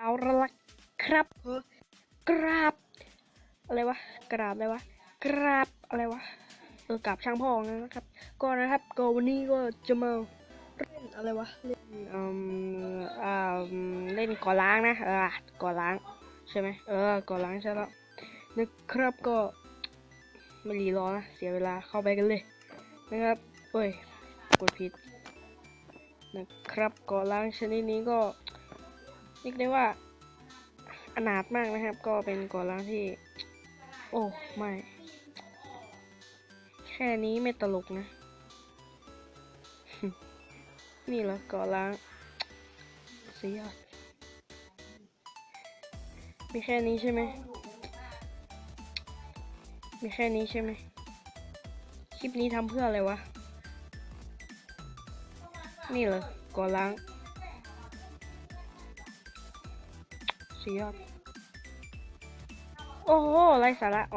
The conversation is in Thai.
เอาละครับเออกราบ อะไรวะ กราบอะไรวะ กราบอะไรวะ เออกราบช่างพ่อนะครับ ก็นะครับ ก็วันนี้ก็จะมาเล่นอะไรวะ เล่นอืมอ่าอืมเล่นก่อล้างนะ เออ ก่อล้าง ใช่ไหมเออ ก่อล้างใช่แล้วนะครับก็ไม่รีรอนะ เสียเวลาเข้าไปกันเลย นะครับเอ้ย กดผิดนะครับก่อล้างชนิดนี้ก็ เรียกได้ว่าอนาถมากนะครับ ก็เป็นก่อล้างที่ โอ้ไม่ แค่นี้ไม่ตลกนะ นี่เหรอก่อล้างสุดยอดมีแค่นี้ใช่ไหม มีแค่นี้ใช่ไหม คลิปนี้ทำเพื่ออะไรวะ นี่เหรอก่อล้าง สุดยอด โอ้โหไรสาระอ๋อ